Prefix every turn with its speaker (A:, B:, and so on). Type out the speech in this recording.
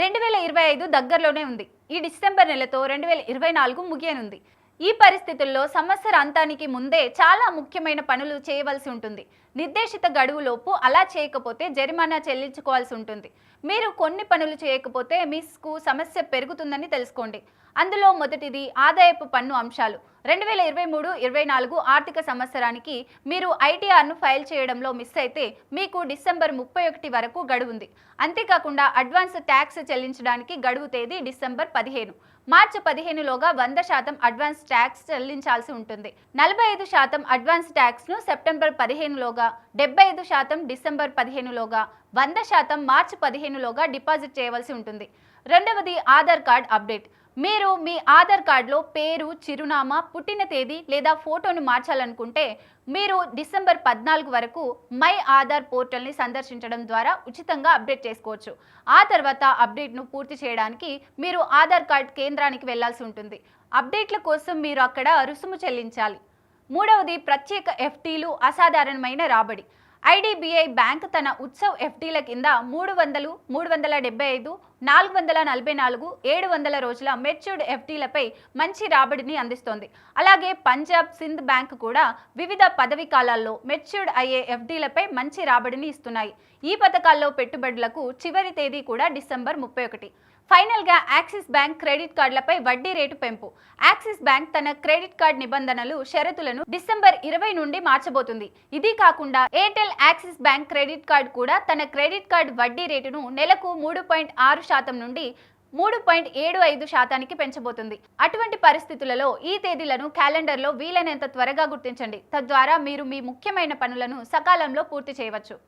A: రెండు వేల ఇరవై ఐదు దగ్గరలోనే ఉంది. ఈ డిసెంబర్ నెలతో రెండు వేల ఇరవై నాలుగు ముగియనుంది. ఈ పరిస్థితుల్లో సంవత్సర అంతానికి ముందే చాలా ముఖ్యమైన పనులు చేయవలసి ఉంటుంది. నిర్దేశిత గడువులోపు అలా చేయకపోతే జరిమానా చెల్లించుకోవాల్సి ఉంటుంది. మీరు కొన్ని పనులు చేయకపోతే మీకు సమస్య పెరుగుతుందని తెలుసుకోండి. అందులో మొదటిది ఆదాయపు పన్ను అంశాలు. రెండు వేల ఇరవై మూడు ఇరవై నాలుగు ఆర్థిక సంవత్సరానికి మీరు ఐటీఆర్ను ఫైల్ చేయడంలో మిస్ అయితే మీకు డిసెంబర్ ముప్పై ఒకటి వరకు గడువు ఉంది అంతేకాకుండా అడ్వాన్స్ ట్యాక్స్ చెల్లించడానికి గడువు తేదీ డిసెంబర్ పదిహేను. మార్చి పదిహేనులోగా వంద శాతం అడ్వాన్స్ ట్యాక్స్ చెల్లించాల్సి ఉంటుంది. నలభై ఐదు శాతం అడ్వాన్స్ ట్యాక్స్ను సెప్టెంబర్ పదిహేనులోగా డెబ్బై ఐదు శాతం డిసెంబర్ పదిహేనులోగా వంద శాతం మార్చి పదిహేనులోగా డిపాజిట్ చేయవలసి ఉంటుంది. రెండవది ఆధార్ కార్డ్ అప్డేట్. మీరు మీ ఆధార్ కార్డులో పేరు చిరునామా పుట్టిన తేదీ లేదా ఫోటోను మార్చాలనుకుంటే మీరు డిసెంబర్ పద్నాలుగు వరకు మై ఆధార్ పోర్టల్ని సందర్శించడం ద్వారా ఉచితంగా అప్డేట్ చేసుకోవచ్చు. ఆ తర్వాత అప్డేట్ను పూర్తి చేయడానికి మీరు ఆధార్ కార్డ్ కేంద్రానికి వెళ్ళాల్సి ఉంటుంది. అప్డేట్ల కోసం మీరు అక్కడ రుసుము చెల్లించాలి. మూడవది ప్రత్యేక ఎఫ్టీలు అసాధారణమైన రాబడి. ఐడిబిఐ బ్యాంక్ తన ఉత్సవ్ ఎఫ్డీల కింద మూడు వందలు మూడు వందల డెబ్బై ఐదు నాలుగు వందల నలభై నాలుగు ఏడు వందల రోజుల మెచ్యూర్డ్ ఎఫ్డీలపై మంచి రాబడిని అందిస్తోంది. అలాగే పంజాబ్ సింధ్ బ్యాంక్ కూడా వివిధ పదవి కాలాల్లో మెచ్యూర్డ్ అయ్యే ఎఫ్డీలపై మంచి రాబడిని ఇస్తున్నాయి. ఈ పథకాల్లో పెట్టుబడులకు చివరి తేదీ కూడా డిసెంబర్ ముప్పై ఒకటి. ఫైనల్గా యాక్సిస్ బ్యాంక్ క్రెడిట్ కార్డులపై వడ్డీ రేటు పెంపు. యాక్సిస్ బ్యాంక్ తన క్రెడిట్ కార్డ్ నిబంధనలు షరతులను డిసెంబర్ ఇరవై నుండి మార్చబోతుంది. ఇది కాకుండా Airtel Axis bank credit card కూడా తన క్రెడిట్ కార్డ్ వడ్డీ రేటును నెలకు మూడు పాయింట్ ఆరు శాతం నుండి మూడు పాయింట్ ఏడు ఐదు శాతానికి పెంచబోతుంది. అటువంటి పరిస్థితులలో ఈ తేదీలను క్యాలెండర్లో వీలైనంత త్వరగా గుర్తించండి. తద్వారా మీరు మీ ముఖ్యమైన పనులను సకాలంలో పూర్తి చేయవచ్చు.